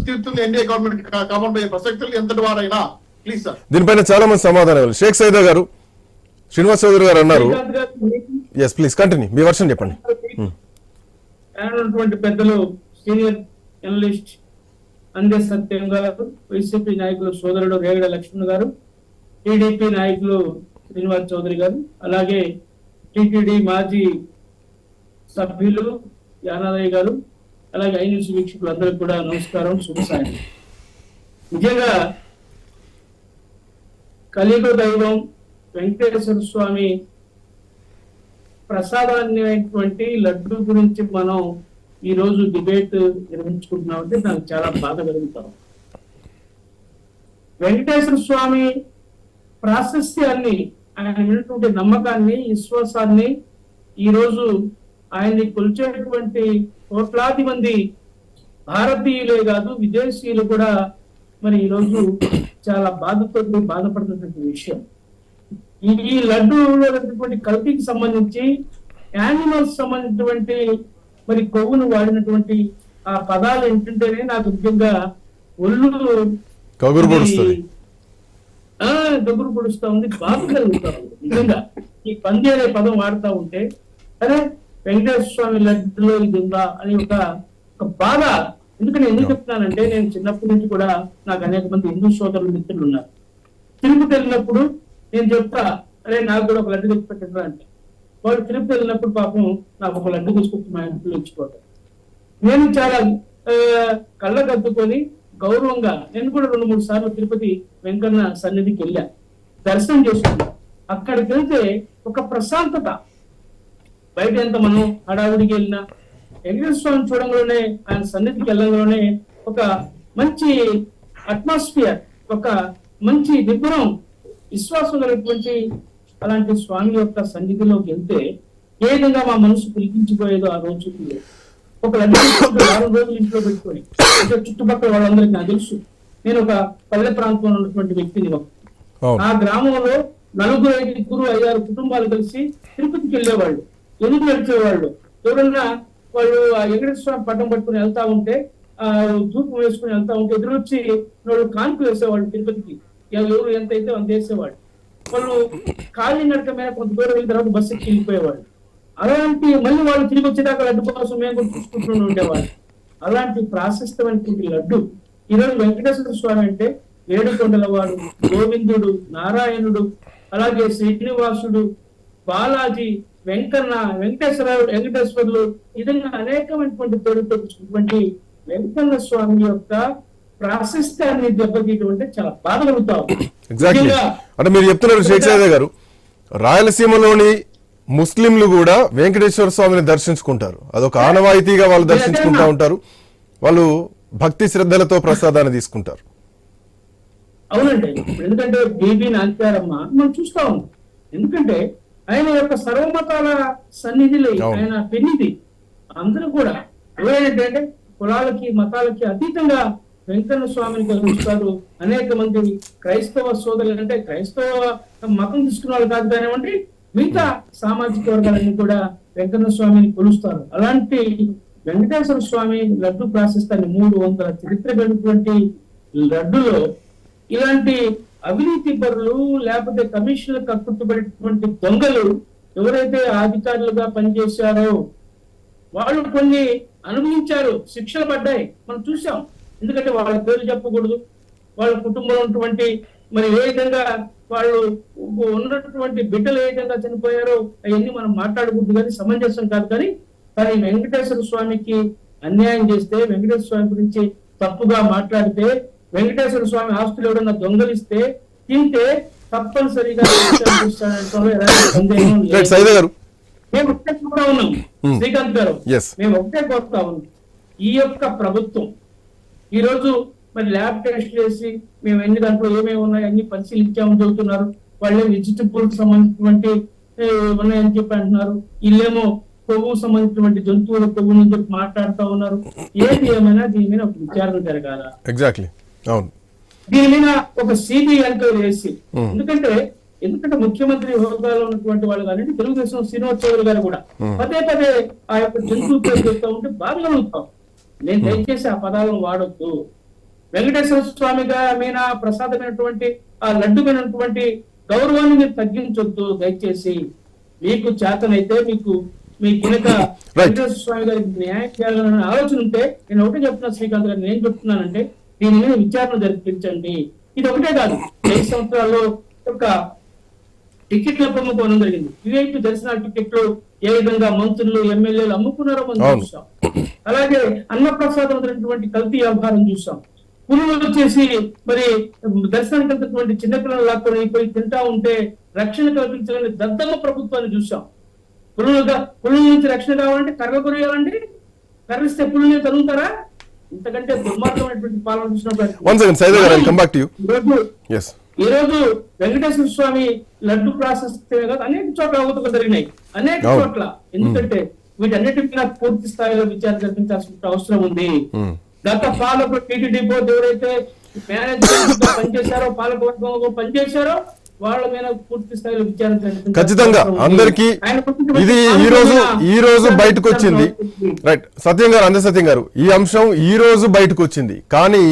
తీరుతుంది NDA government comment అయ్యే ప్రసక్తులు ఎంతటి వారైనా ప్లీజ్ సార్ దీనిపైన చాలా మంది సమాధానం షేక్ సైదా గారు శ్రీనివాస్ చౌదరి గారు అన్నారు. ఎస్ ప్లీజ్ కంటిన్యూ మీ వర్షన్ చెప్పండి. పెద్దలు సీనియర్ జర్నలిస్ట్ అందే సత్యం గారు వైసీపీ నాయకులు సోదరుడు రేగడ లక్ష్మణ్ గారు టీడీపీ నాయకులు శ్రీనివాస్ చౌదరి గారు అలాగే టిటిడి మాజీ సభ్యులు యానాదయ్య గారు అలాగే ఐ న్యూస్ వీక్షకులందరికీ కూడా నమస్కారం శుభ సాయం నిజంగా కలియుగ దైవం వెంకటేశ్వర స్వామి ప్రసాదాన్ని లడ్డు గురించి మనం ఈ రోజు డిబేట్ నిర్వహించుకుంటున్నామంటే నాకు చాలా బాధ కలుగుతాం. వెంకటేశ్వర స్వామి ప్రాశస్యాన్ని ఆయన వినటువంటి నమ్మకాన్ని విశ్వాసాన్ని ఈ రోజు ఆయన్ని కొలిచేటువంటి కోట్లాది మంది భారతీయులే కాదు విదేశీయులు కూడా మరి ఈ రోజు చాలా బాధతో బాధపడుతున్నటువంటి విషయం. ఈ లడ్డూలో ఉన్నటువంటి కల్తీకి సంబంధించి యానిమల్స్ సంబంధించినటువంటి మరి కొవ్వును వాడినటువంటి ఆ పదాలు ఏంటంటేనే నాకు ముఖ్యంగా ఒళ్ళు కగురు పొడుస్తుంది. ఆ దగ్గర పొడుస్తా ఉంది బాధ కలుగుతా ఉంది. నిజంగా ఈ పంది అనే పదం వాడుతా ఉంటే అరే వెంకటేశ్వర స్వామి లడ్డులో ఇది ఉందా అని ఒక బాధ. ఎందుకంటే ఎందుకు చెప్తున్నానంటే నేను చిన్నప్పటి నుంచి కూడా నాకు అనేక మంది హిందూ సోదరులు మిత్రులు ఉన్నారు. తిరుపతి వెళ్ళినప్పుడు నేను చెప్తా అరే నాకు కూడా ఒక లడ్డు తెచ్చి పెట్టరా అంటే. వాళ్ళు తిరుపతి వెళ్ళినప్పుడు పాపం నాకు ఒక లడ్డు తీసుకొచ్చి మా ఇంట్లో నేను చాలా ఆ, కళ్ళకద్దుకొని గౌరవంగా నేను కూడా రెండు మూడు సార్లు తిరుపతి వెంకన్న సన్నిధికి వెళ్ళా. దర్శనం చేసుకున్నా. అక్కడికి వెళ్తే ఒక ప్రశాంతత. బయట ఎంత మనం హడావుడికి వెళ్ళినా వెంకటేశ్వర స్వామిని చూడంలోనే ఆయన సన్నిధికి వెళ్ళంలోనే ఒక మంచి అట్మాస్ఫియర్ ఒక మంచి నిపుణం విశ్వాసం కలిగినటువంటి అలాంటి స్వామి యొక్క సన్నిధిలోకి వెళ్తే ఏ విధంగా మా మనసు పులికించిపోయేదో ఆ రోజు ఒక వారం రోజులు ఇంట్లో పెట్టుకొని చుట్టుపక్కల వాళ్ళందరికీ నాకు తెలుసు నేను ఒక పల్లె ప్రాంతంలో ఉన్నటువంటి వ్యక్తిని ఆ గ్రామంలో నలుగురు ఐదుగురు ఐదారు కుటుంబాలు కలిసి తిరుపతికి వెళ్ళేవాళ్ళు. ఎందుకు నడిచేవాళ్ళు. ఎవరన్నా వాళ్ళు ఆ వెంకటేశ్వర స్వామి పట్టం పట్టుకుని వెళ్తా ఉంటే ఆ ధూపం వేసుకుని వెళ్తా ఉంటే ఎదురొచ్చి వాళ్ళు కాన్పు వేసేవాళ్ళు తిరుపతికి. ఎవరు ఎంత అయితే అంత వేసేవాళ్ళు. వాళ్ళు ఖాళీ నడక మీద కొంత దూరం వెళ్ళిన తర్వాత బస్సు ఎక్కి వెళ్ళిపోయేవాళ్ళు. అలాంటి మళ్ళీ వాళ్ళు తిరిగి వచ్చేదాకా లడ్డు కోసం మేము కూడా చూసుకుంటూ ఉండేవాళ్ళు. అలాంటి ప్రాశస్తమైనటువంటి లడ్డు. ఈరోజు వెంకటేశ్వర స్వామి అంటే ఏడుకొండల వాడు గోవిందుడు నారాయణుడు అలాగే శ్రీనివాసుడు బాలాజీ వెంకన్న వెంకటేశ్వరరావు వెంకటేశ్వర్లు విధంగా అనేకమైనటువంటి పేరుతో వచ్చినటువంటి వెంకన్న స్వామి యొక్క ప్రాశస్త్యాన్ని దెబ్బతీయడం అంటే చాలా బాధ కలుగుతాం ఎగ్జాక్ట్లీ అంటే మీరు చెప్తున్నారు సైదా గారు రాయలసీమలోని ముస్లింలు కూడా వెంకటేశ్వర స్వామిని దర్శించుకుంటారు. అదొక ఆనవాయితీగా వాళ్ళు దర్శించుకుంటా ఉంటారు. వాళ్ళు భక్తి శ్రద్ధలతో ప్రసాదాన్ని తీసుకుంటారు. అవునండి. ఎందుకంటే బీబీ నాంచారమ్మ మనం చూస్తా ఉన్నాం. ఎందుకంటే ఆయన యొక్క సర్వమతాల సన్నిధిలో. ఆయన పెన్నిది అందరూ కూడా ఏంటంటే కులాలకి మతాలకి అతీతంగా వెంకన్న స్వామిని కలుస్తారు అనేక మంది క్రైస్తవ సోదరులు అంటే క్రైస్తవ మతం తీసుకున్న వాళ్ళు కాదు కానివ్వండి మిగతా సామాజిక వర్గాలన్నీ కూడా వెంకన్న స్వామిని కొలుస్తారు. అలాంటి వెంకటేశ్వర స్వామి లడ్డు ప్రాశస్తాన్ని మూడు వందల చరిత్ర కలిగినటువంటి లడ్డులో ఇలాంటి అవినీతి పరులు లేకపోతే కమిషన్లకు కక్కుతుపడేటువంటి దొంగలు ఎవరైతే అధికారులుగా పనిచేశారో వాళ్ళు కొన్ని అనుభవించారు శిక్షలు పడ్డాయి. మనం చూసాం ఎందుకంటే వాళ్ళ పేరు చెప్పకూడదు. వాళ్ళ కుటుంబంలో ఉన్నటువంటి మరి ఏ విధంగా వాళ్ళు ఉన్నటువంటి బిడ్డలు ఏ విధంగా చనిపోయారో అవన్నీ మనం మాట్లాడకూడదు కానీ సమంజసం కాదు కానీ కానీ వెంకటేశ్వర స్వామికి అన్యాయం చేస్తే వెంకటేశ్వర స్వామి గురించి తప్పుగా మాట్లాడితే వెంకటేశ్వర స్వామి ఆస్తులు ఎవడన్నా దొంగలిస్తే తింటే తప్పనిసరిగా సందేహం లేదు. మేము. ఒకటే కూడా ఉన్నాం. శ్రీకాంత్ గారు. మేము ఒకటే కోరుతా ఉన్నాం. ఈ యొక్క ప్రభుత్వం ఈ రోజు మరి ల్యాబ్ టెస్ట్ చేసి మేము ఎన్ని దాంట్లో ఏమేమి ఉన్నాయి అన్ని పరిశీలించామని చెబుతున్నారు. వాళ్ళే వెజిటబుల్ సంబంధించినటువంటి ఉన్నాయని చెప్పి అంటున్నారు. వీళ్ళేమో కొవ్వు సంబంధించినటువంటి జంతువుల కొవ్వు నుంచి చెప్పి మాట్లాడుతూ ఉన్నారు. ఏది ఏమైనా దీని మీద ఒక విచారణ జరగాల? ఎగ్జాక్ట్లీ అవును. దీని మీద ఒక సిబిఐ ఎంక్వైరీ చేసి. ఎందుకంటే ఎందుకంటే ముఖ్యమంత్రి హోదాలో ఉన్నటువంటి వాళ్ళు కానీ తెలుగుదేశం శ్రీనివాస్ చౌదరి గారు కూడా. పదే పదే ఆ యొక్క పేరు చెప్తా ఉంటే బాధ కలుగుతాం నేను దయచేసి ఆ పదాలను వాడొద్దు. వెంకటేశ్వర స్వామిగా మీద ప్రసాదమైనటువంటి ఆ లడ్డుమైనటువంటి గౌరవాన్ని మీరు తగ్గించొద్దు దయచేసి. మీకు చేతనైతే మీకు మీ కినక వెంకటేశ్వర స్వామి గారికి న్యాయం చేయాలనే ఆలోచన ఉంటే నేను ఒకటే చెప్తున్నా శ్రీకాంత్ గారు నేను చెప్తున్నానంటే దీని మీద విచారణ జరిపించండి. ఇది ఒకటే కాదు. ఐదు సంవత్సరాల్లో ఒక టికెట్ల అమ్ముకోవడం జరిగింది. విఐపి దర్శనాల టికెట్లు ఏ విధంగా మంత్రులు ఎమ్మెల్యేలు అమ్ముకున్నారో మనం. చూసాం. అలాగే అన్నప్రసాదం అనేటువంటి కల్తీ వ్యవహారం చూసాం. పులులు వచ్చేసి మరి దర్శనానికి వెళ్తున్నటువంటి చిన్నపిల్లలు లాక్కొని పోయి తింటా ఉంటే రక్షణ కల్పించాలని దద్దమ్మ ప్రభుత్వాన్ని చూసాం. పులులుగా పులుల నుంచి రక్షణ కావాలంటే కర్ర కొనేయాలండి కర్రిస్తే పులుని తరుగుతారా ఇంతకంటే దుర్మార్గమైనటువంటి పాలన చూసినప్పుడు వన్ సెకండ్ సైదా గారు కమ్ బ్యాక్ టు యూ ఈరోజు ఎస్ ఈ రోజు వెంకటేశ్వర స్వామి లడ్డు ప్రాసెస్ అనేక చోట్ల అవకతవకలు జరిగినాయి. అనేక. చోట్ల. ఎందుకంటే వీటన్నిటి మీద పూర్తి స్థాయిలో విచారణ జరిపించాల్సిన అవసరం ఉంది. Hmm. గత పాలకులు టీటీడీ బోర్డు ఎవరైతే మేనేజ్మెంట్ పనిచేశారో పాలకవర్గంలో పనిచేశారో వాళ్ళ మీద పూర్తి స్థాయిలో విచారణ జరిపించాల్సిన ఖచ్చితంగా. అందరికి ఇది ఈ రోజు ఈ రోజు బయటకు వచ్చింది. రైట్ సత్యం గారు అందే సత్యం గారు ఈ అంశం ఈ రోజు బయటకు వచ్చింది కానీ